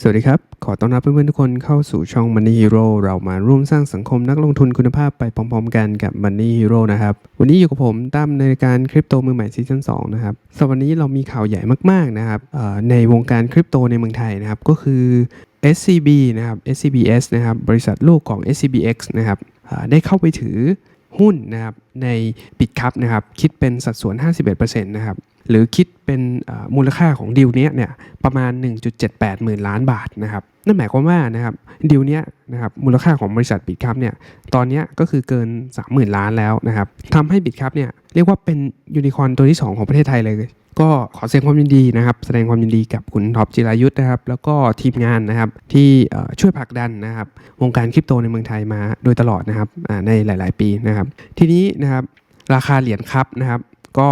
สวัสดีครับ ขอต้อนรับเพื่อนๆทุกคนเข้าสู่ช่อง Money Hero เรามาร่วมสร้างสังคมนักลงทุนคุณภาพไปพร้อมๆกันกับ Money Hero นะครับ วันนี้อยู่กับผมตั้มในการคริปโตมือใหม่ซีซั่น2นะครับสำหรับวันนี้เรามีข่าวใหญ่มากๆนะครับในวงการคริปโตในเมืองไทยนะครับก็คือ SCB นะครับ SCBS นะครับบริษัทลูกของ SCBX นะครับได้เข้าไปถือหุ้นนะครับในบิตคัพนะครับคิดเป็นสัดส่วน 51%นะครับ หรือคิดเป็นมูลค่าของดีลเนี้ยเนี่ยประมาณ 1.78 หมื่นล้านบาทนะครับนั่นหมายความว่านะครับดีลเนี้ยนะครับมูลค่าของบริษัทบิตคัพเนี่ยตอนนี้ก็คือเกิน 30,000 ล้านแล้วนะครับทำให้บิตคัพเนี่ยเรียกว่าเป็นยูนิคอร์นตัวที่ 2 ของประเทศไทยเลย ก็ขอแสดงความยินดีนะครับ แสดงความยินดีกับคุณท็อปจิรายุทธนะครับ แล้วก็ทีมงานนะครับที่ช่วยผลักดันนะครับวงการคริปโตในเมืองไทยมาโดยตลอดนะครับในหลาย ๆ ปีนะครับ ทีนี้นะครับราคาเหรียญครับนะครับก็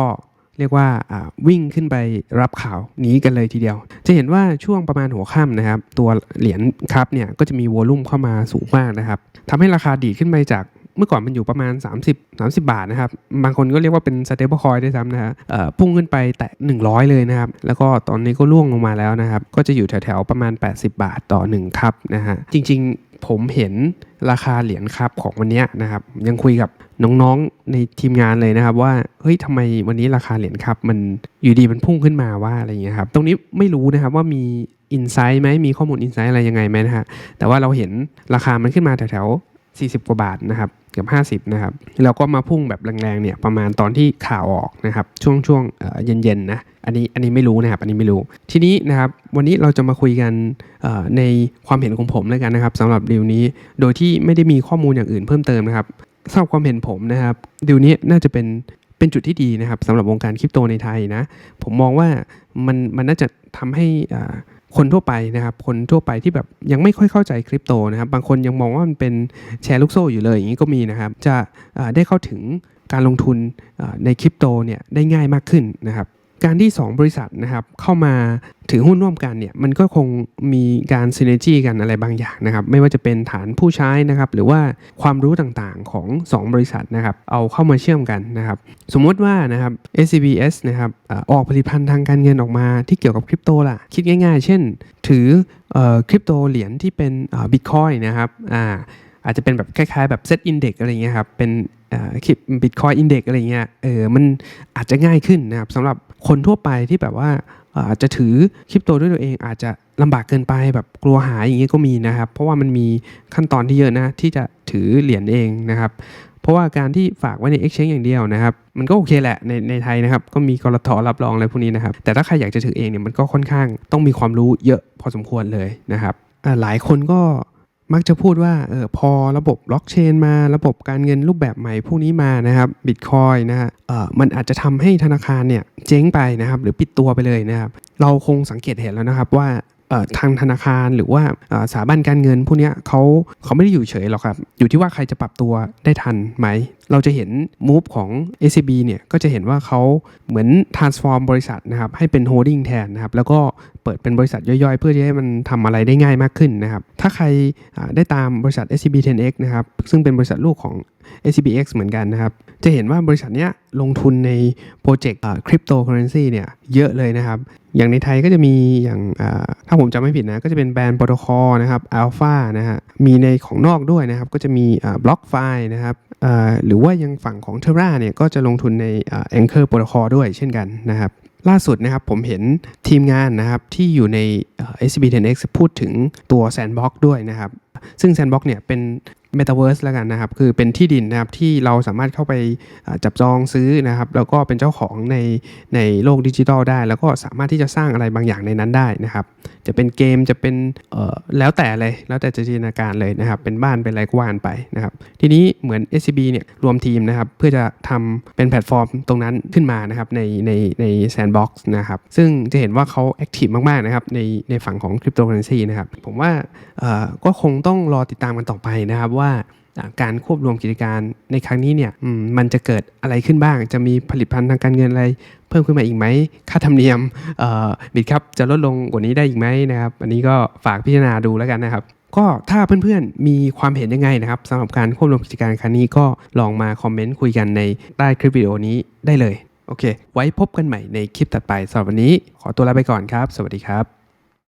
เรียกว่าวิ่งขึ้นไปรับข่าวนี้กันเลยทีเดียว จะเห็นว่าช่วงประมาณหัวค่ำนะครับ ตัวเหรียญครับเนี่ยก็จะมีวอลุ่มเข้ามาสูงมากนะครับทำให้ราคาดีดขึ้นไปจากเมื่อก่อนมันอยู่ประมาณ 30 30 บาทนะครับ บางคนก็เรียกว่าเป็น stable coin ด้วยซ้ำนะฮะพุ่งขึ้นไปแตะ 100 เลยนะครับ แล้วก็ตอนนี้ก็ล่วงลงมาแล้วนะครับ ก็จะอยู่แถวๆ ประมาณ 80 บาทต่อ 1 ครับนะฮะ จริงๆ ผมเห็นราคาเหรียญครับของวันนี้นะครับ ยังคุยกับน้องๆในทีมงานเลยนะครับ ว่าเฮ้ยทำไมวันนี้ราคาเหรียญครับ มันอยู่ดีมันพุ่งขึ้นมาว่าอะไรอย่างเงี้ยครับ ตรงนี้ไม่รู้นะครับว่ามีอินไซต์ไหมมีข้อมูลอินไซต์อะไรยังไงไหมนะฮะแต่ว่าเราเห็นราคามันขึ้นมาแถวๆ 40 กว่าบาทนะครับเกือบ50นะครับแล้วก็มาพุ่งแบบแรงๆเนี่ยประมาณตอนที่ข่าวออกนะครับช่วงช่วงเย็นๆนะอันนี้อันนี้ไม่รู้นะครับอันนี้ไม่รู้ ทีนี้นะครับวันนี้เราจะมาคุยกันในความเห็นของผมแล้วกันนะครับสำหรับดีลนี้โดยที่ไม่ได้มีข้อมูลอย่างอื่นเพิ่มเติมนะครับสำหรับความเห็นผมนะครับดีลนี้น่าจะเป็นเป็นจุดที่ดีนะครับสำหรับวงการคริปโตในไทยนะผมมองว่ามันมันน่าจะทำให้อ่า คนทั่วไปนะครับ คนทั่วไปที่แบบยังไม่ค่อยเข้าใจคริปโตนะครับ บางคนยังมองว่ามันเป็นแชร์ลูกโซ่อยู่เลยอย่างนี้ก็มีนะครับ จะได้เข้าถึงการลงทุนในคริปโตเนี่ยได้ง่ายมากขึ้นนะครับ การที่ 2 บริษัทนะครับเข้ามาถือหุ้นร่วมกันเนี่ยมันก็คงมีการซีเนจีกันอะไรบางอย่างนะครับไม่ว่าจะเป็นฐานผู้ใช้นะครับหรือว่าความรู้ต่างๆของ 2 บริษัทนะครับเอาเข้ามาเชื่อมกันนะครับสมมติว่านะครับ SCBS นะครับออกผลิตภัณฑ์ทางการเงินออกมาที่เกี่ยวกับคริปโตล่ะคิดง่ายๆ เช่น ถืออคริปโตเหรียญที่เป็นบิตคอยนะครับอ่าอาจจะเป็นแบบคล้ายๆแบบเซตอินเด็กอะไรเงี้ยครับเป็นคลิปบิตคอยอินเด็กอะไรเงี้ยเออมันอาจจะง่ายขึ้นนะครับสำหรับ คนทั่วไปที่แบบว่าอาจจะถือคริปโตด้วยตัวเองอาจจะลำบากเกินไปแบบกลัวหายอย่างเงี้ยก็มีนะครับ เพราะว่ามันมีขั้นตอนที่เยอะนะที่จะถือเหรียญเองนะครับ เพราะว่าการที่ฝากไว้ใน Exchange อย่างเดียวนะครับ มันก็โอเคแหละในในไทยนะครับ ก็มีกรตรับรองอะไรพวกนี้นะครับ แต่ถ้าใครอยากจะถือเองเนี่ยมันก็ค่อนข้างต้องมีความรู้เยอะพอสมควรเลยนะครับหลายคนก็ มักจะพูดว่าเออพอระบบบล็อกเชนมาระบบการเงินรูปแบบใหม่พวกนี้มานะครับบิตคอยนะฮะเออมันอาจจะทำให้ธนาคารเนี่ยเจ๊งไปนะครับ หรือปิดตัวไปเลยนะครับ เราคงสังเกตเห็นแล้วนะครับว่าเออทางธนาคารหรือว่าสถาบันการเงินพวกนี้เขาเขาไม่ได้อยู่เฉยหรอกครับ อยู่ที่ว่าใครจะปรับตัวได้ทันไหม เราจะเห็นมูฟของ SCB เนี่ยก็จะเห็นว่าเขาเหมือน transform บริษัทนะครับให้เป็น holding แทนนะครับ แล้วก็ เปิดเป็นบริษัทย่อยๆ เพื่อที่ให้มันทำอะไรได้ง่ายมากขึ้นนะครับ ถ้าใครได้ตามบริษัท SCB 10X นะครับ ซึ่งเป็นบริษัทลูกของ SCBX เหมือนกันนะครับ จะเห็นว่าบริษัทนี้ลงทุนในโปรเจกต์คริปโตเคอเรนซีเนี่ยเยอะเลยนะครับ อย่างในไทยก็จะมีอย่างถ้าผมจำไม่ผิดนะ ก็จะเป็นแบรนด์โปรโตคอลนะครับอัลฟานะฮะ มีในของนอกด้วยนะครับ ก็จะมีบล็อกไฟนะครับ หรือว่ายังฝั่งของ Terra เนี่ยก็จะลงทุนในอ่า Anchor Protocol ด้วยเช่นกันนะครับล่าสุดนะครับผมเห็นทีมงานนะครับที่อยู่ใน SCB 10X พูดถึงตัว Sandbox ด้วยนะครับ ซึ่ง Sandbox เนี่ยเป็น Metaverse แล้วกันนะครับ คือเป็นที่ดินนะครับที่เราสามารถเข้าไปจับจองซื้อนะครับ แล้วก็เป็นเจ้าของในในโลกดิจิทัลได้ แล้วก็สามารถที่จะสร้างอะไรบางอย่างในนั้นได้นะครับ จะเป็นเกมจะเป็นเอ่อแล้วแต่เลย แล้วแต่จินตนาการเลยนะครับ เป็นบ้านเป็นอะไรกวานไปนะครับ ทีนี้เหมือน SCB เนี่ยรวมทีมนะครับ เพื่อจะทำเป็นแพลตฟอร์มตรงนั้นขึ้นมานะครับในในใน Sandbox นะครับ ซึ่งจะเห็นว่าเขาแอคทีฟมาก ๆ นะครับ ในในฝั่งของคริปโตเคอเรนซีนะครับ ผมว่าเอ่อก็คงต้องรอติดตามกันต่อไปนะครับว่าการควบรวมกิจการในครั้งนี้เนี่ยมันจะเกิดอะไรขึ้นบ้าง จะมีผลิตภัณฑ์ทางการเงินอะไร เพิ่มขึ้นมาอีกไหม ค่าธรรมเนียมบิตครับจะลดลงกว่านี้ได้อีกไหมนะครับ อันนี้ก็ฝากพิจารณาดูแล้วกันนะครับ ก็ถ้าเพื่อนๆมีความเห็นยังไงนะครับสำหรับการควบรวมกิจการครั้งนี้ก็ลองมาคอมเมนต์คุยกันในใต้คลิปวิดีโอนี้ได้เลย โอเค ไว้พบกันใหม่ในคลิปถัดไปสำหรับวันนี้ ขอตัวลาไปก่อนครับ สวัสดีครับ